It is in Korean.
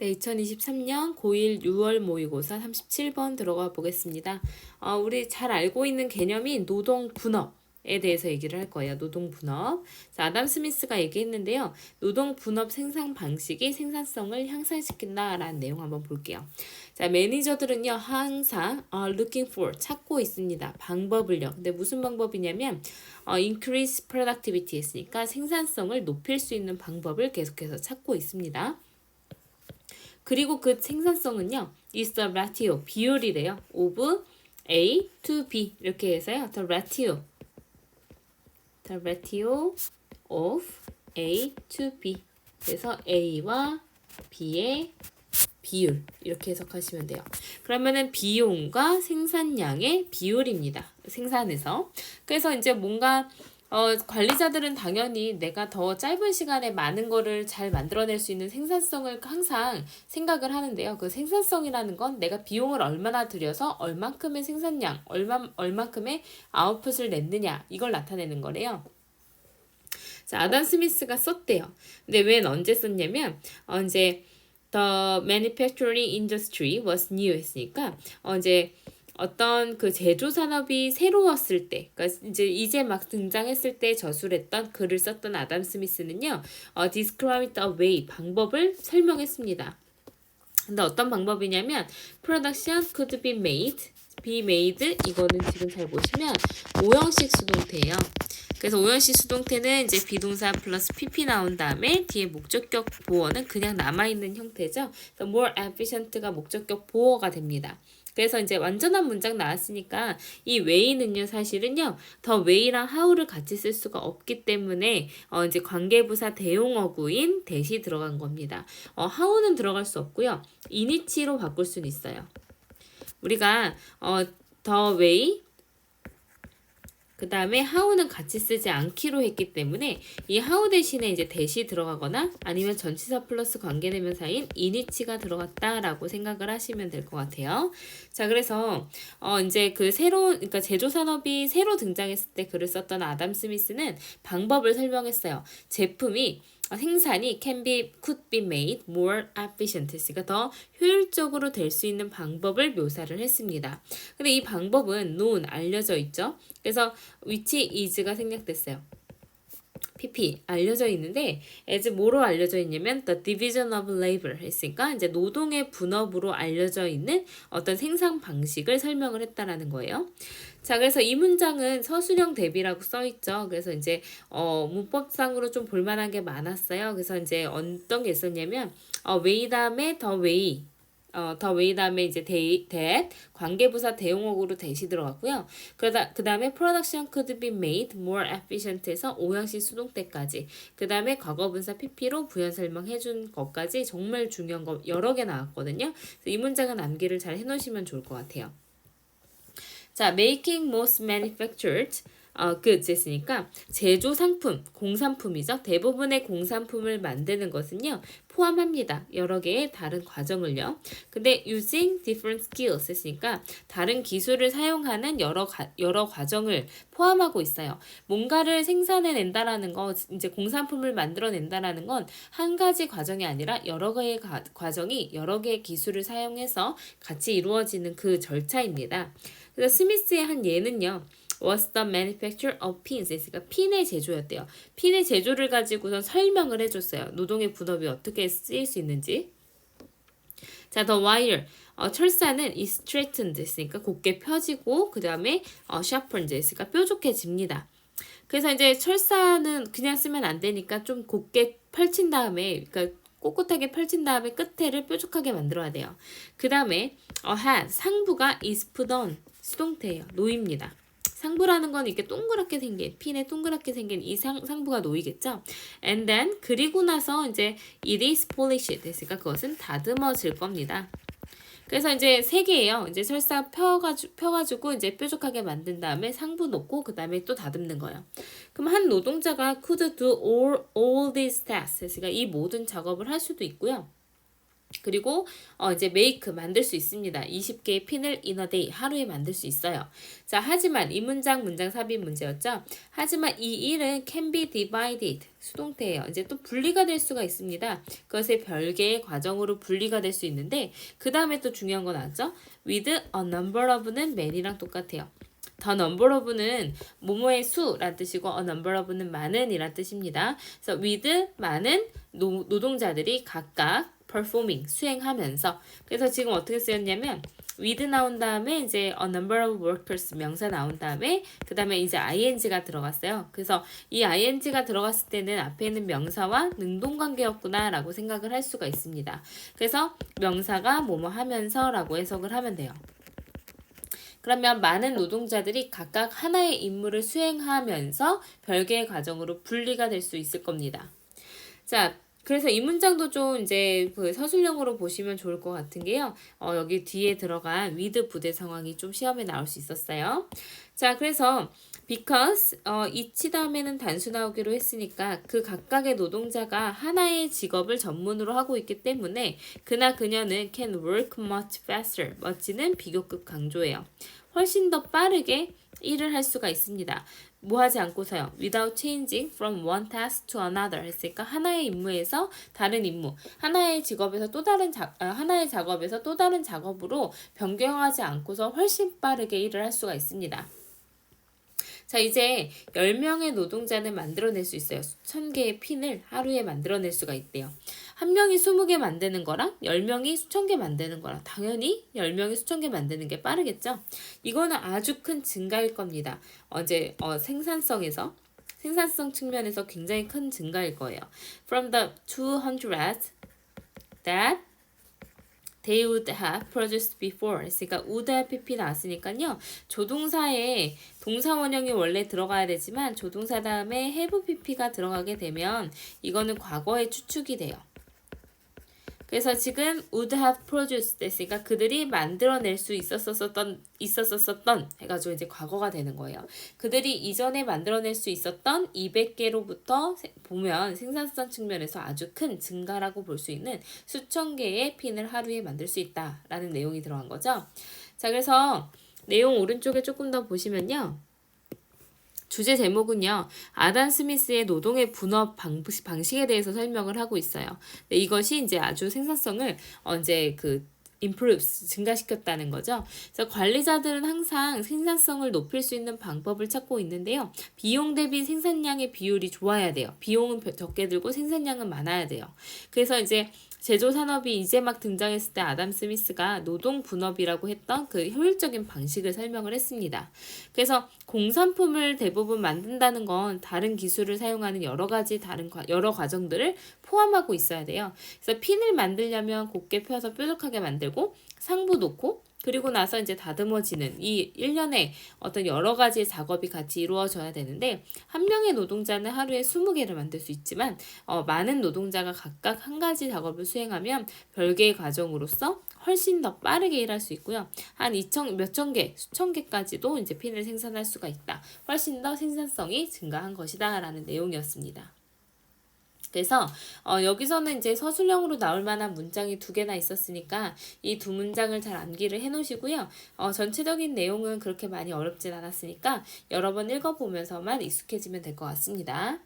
네, 2023년 고1 6월 모의고사 37번 들어가 보겠습니다. 어, 우리 잘 알고 있는 개념인 노동 분업 에 대해서 얘기를 할 거예요. 노동 분업. 자, 아담 스미스가 얘기했는데요. 노동 분업 생산 방식이 생산성을 향상시킨다라는 내용 한번 볼게요. 자, 매니저들은요, 항상 어, looking for 찾고 있습니다. 방법을요. 근데 무슨 방법이냐면 어, increase productivity 했으니까 생산성을 높일 수 있는 방법을 계속해서 찾고 있습니다. 그리고 그 생산성은요. is the ratio 비율이래요. of A to B 이렇게 해서요. the ratio the ratio of A to B 그래서 A와 B의 비율 이렇게 해석하시면 돼요. 그러면은 비용과 생산량의 비율입니다. 생산에서 그래서 이제 뭔가 어, 관리자들은 당연히 내가 더 짧은 시간에 많은 거를 잘 만들어낼 수 있는 생산성을 항상 생각을 하는데요. 그 생산성이라는 건 내가 비용을 얼마나 들여서 얼만큼의 생산량, 얼마, 얼만큼의 아웃풋을 냈느냐, 이걸 나타내는 거래요. 자, 아담 스미스가 썼대요. 근데 웬 언제 썼냐면, 어, 이제, the manufacturing industry was new 했으니까, 어, 이제, 어떤 그 제조 산업이 새로웠을 때, 그러니까 이제 이제 막 등장했을 때 저술했던 글을 썼던 아담 스미스는요, 어, described a way 방법을 설명했습니다. 근데 어떤 방법이냐면 production could be made, be made 이거는 지금 잘 보시면 오형식 수동태예요. 그래서 오형식 수동태는 이제 비동사 플러스 pp 나온 다음에 뒤에 목적격 보어는 그냥 남아 있는 형태죠. 그래서 more efficient가 목적격 보어가 됩니다. 그래서 이제 완전한 문장 나왔으니까 이 way는요 사실은요 더 way랑 how를 같이 쓸 수가 없기 때문에 어 이제 관계부사 대용어구인 대시 들어간 겁니다. 어 how는 들어갈 수 없고요. init로 바꿀 수는 있어요. 우리가 어더 way 그 다음에 how는 같이 쓰지 않기로 했기 때문에 이 how 대신에 이제 대시 들어가거나 아니면 전치사 플러스 관계대명사인 init가 들어갔다라고 생각을 하시면 될 것 같아요. 자, 그래서 어 이제 그 새로 그러니까 제조 산업이 새로 등장했을 때 글을 썼던 아담 스미스는 방법을 설명했어요. 제품이 생산이 can be, could be made more efficient. 그러니까 더 효율적으로 될 수 있는 방법을 묘사를 했습니다. 근데 이 방법은 known, 알려져 있죠. 그래서 which is가 생략됐어요. PP 알려져 있는데 as 뭐로 알려져 있냐면 the division of labor 했으니까 이제 노동의 분업으로 알려져 있는 어떤 생산 방식을 설명을 했다라는 거예요. 자, 그래서 이 문장은 서술형 대비라고 써 있죠. 그래서 이제 어 문법상으로 좀 볼만한 게 많았어요. 그래서 이제 어떤 게 있었냐면 어 웨이 다음에 더 웨이 어, 더 웨이 다음에 이제 대, that 관계부사 대용어구로 대시 들어갔고요. 그러다 그 다음에 production could be made more efficient에서 오형식 수동태까지 그 다음에 과거분사 pp로 부연 설명해준 것까지 정말 중요한 거 여러 개 나왔거든요. 이 문장은 암기를 잘 해놓으시면 좋을 것 같아요. 자, making most manufactured 어, 그 했으니까 제조 상품, 공산품이죠. 대부분의 공산품을 만드는 것은요. 포함합니다. 여러 개의 다른 과정을요. 근데 using different skills 했으니까 다른 기술을 사용하는 여러 가, 여러 과정을 포함하고 있어요. 뭔가를 생산해 낸다라는 거 이제 공산품을 만들어 낸다라는 건 한 가지 과정이 아니라 여러 개의 가, 과정이 여러 개의 기술을 사용해서 같이 이루어지는 그 절차입니다. 그래서 스미스의 한 예는요. Was the manufacture of pins. 그러니까 핀의 제조였대요. 핀의 제조를 가지고선 설명을 해줬어요. 노동의 분업이 어떻게 쓰일 수 있는지. 자, the wire. 어, 철사는 is straightened 했으니까 곱게 펴지고 그 다음에 어, sharpened 했으니까 뾰족해집니다. 그래서 이제 철사는 그냥 쓰면 안 되니까 좀 곱게 펼친 다음에 그러니까 꼿꼿하게 펼친 다음에 끝에를 뾰족하게 만들어야 돼요. 그 다음에 어, had 상부가 is put on 수동태예요. 놓입니다. 상부라는 건 이렇게 동그랗게 생긴 핀에 동그랗게 생긴 이 상, 상부가 놓이겠죠. And then 그리고 나서 이제 it is polished 됐으니까 그것은 다듬어질 겁니다. 그래서 이제 세 개예요. 이제 설사 펴가지고, 펴가지고 이제 뾰족하게 만든 다음에 상부 놓고 그 다음에 또 다듬는 거예요. 그럼 한 노동자가 could do all, all these tasks. 그러니까 이 모든 작업을 할 수도 있고요. 그리고 어 이제 make 만들 수 있습니다. 20개의 핀을 day 하루에 만들 수 있어요. 자, 하지만 이 문장 문장 삽입 문제였죠. 하지만 이 일은 can be divided 수동태예요. 이제 또 분리가 될 수가 있습니다. 그것의 별개의 과정으로 분리가 될 수 있는데 그 다음에 또 중요한 거 나왔죠. with a number of는 man이랑 똑같아요. 더 number of는 뭐뭐의 수란 뜻이고 a number of는 많은 이란 뜻입니다. 그래서 with 많은 노, 노동자들이 각각 performing 수행하면서 그래서 지금 어떻게 쓰였냐면 with 나온 다음에 이제 a number of workers 명사 나온 다음에 그 다음에 이제 ing가 들어갔어요. 그래서 이 ing가 들어갔을 때는 앞에 있는 명사와 능동관계였구나 라고 생각을 할 수가 있습니다. 그래서 명사가 뭐뭐 하면서 라고 해석을 하면 돼요. 그러면 많은 노동자들이 각각 하나의 임무를 수행하면서 별개의 과정으로 분리가 될 수 있을 겁니다. 자, 그래서 이 문장도 좀 이제 그 서술형으로 보시면 좋을 것 같은 게요. 어, 여기 뒤에 들어간 with 부대 상황이 좀 시험에 나올 수 있었어요. 자, 그래서 because 어, each 다음에는 단수 나오기로 했으니까 그 각각의 노동자가 하나의 직업을 전문으로 하고 있기 때문에 그나 그녀는 can work much faster. 멋지는 비교급 강조예요. 훨씬 더 빠르게 일을 할 수가 있습니다. 뭐 하지 않고서요. without changing from one task to another 했으니까 하나의 임무에서 다른 임무, 하나의 직업에서 또 다른 자, 아, 하나의 작업에서 또 다른 작업으로 변경하지 않고서 훨씬 빠르게 일을 할 수가 있습니다. 자, 이제 10명의 노동자는 만들어낼 수 있어요. 수천 개의 핀을 하루에 만들어낼 수가 있대요. 한 명이 20개 만드는 거랑 10명이 수천 개 만드는 거랑 당연히 10명이 수천 개 만드는 게 빠르겠죠? 이거는 아주 큰 증가일 겁니다. 어제 어, 생산성에서 생산성 측면에서 굉장히 큰 증가일 거예요. From the 200 that they would have produced before. 그러니까 would have pp 나왔으니까요. 조동사에 동사 원형이 원래 들어가야 되지만 조동사 다음에 have pp가 들어가게 되면 이거는 과거의 추측이 돼요. 그래서 지금 would have produced 됐으니까 그들이 만들어낼 수 있었었던 있었었던 해가지고 이제 과거가 되는 거예요. 그들이 이전에 만들어낼 수 있었던 200개로부터 보면 생산성 측면에서 아주 큰 증가라고 볼 수 있는 수천 개의 핀을 하루에 만들 수 있다라는 내용이 들어간 거죠. 자, 그래서 내용 오른쪽에 조금 더 보시면요. 주제 제목은요. 아단 스미스의 노동의 분업 방식, 방식에 대해서 설명을 하고 있어요. 네, 이것이 이제 아주 생산성을 언제 그 improves 증가시켰다는 거죠. 그래서 관리자들은 항상 생산성을 높일 수 있는 방법을 찾고 있는데요. 비용 대비 생산량의 비율이 좋아야 돼요. 비용은 적게 들고 생산량은 많아야 돼요. 그래서 이제 제조 산업이 이제 막 등장했을 때 아담 스미스가 노동 분업이라고 했던 그 효율적인 방식을 설명을 했습니다. 그래서 공산품을 대부분 만든다는 건 다른 기술을 사용하는 여러 가지 다른 과, 여러 과정들을 포함하고 있어야 돼요. 그래서 핀을 만들려면 곱게 펴서 뾰족하게 만들고 상부 놓고 그리고 나서 이제 다듬어지는 이 일련의 어떤 여러 가지의 작업이 같이 이루어져야 되는데 한 명의 노동자는 하루에 20개를 만들 수 있지만 어, 많은 노동자가 각각 한 가지 작업을 수행하면 별개의 과정으로서 훨씬 더 빠르게 일할 수 있고요. 한 2천 몇천 개, 수천 개까지도 이제 핀을 생산할 수가 있다. 훨씬 더 생산성이 증가한 것이다라는 내용이었습니다. 그래서 어, 여기서는 이제 서술형으로 나올 만한 문장이 두 개나 있었으니까 이 두 문장을 잘 암기를 해 놓으시고요. 어, 전체적인 내용은 그렇게 많이 어렵진 않았으니까 여러 번 읽어보면서만 익숙해지면 될 것 같습니다.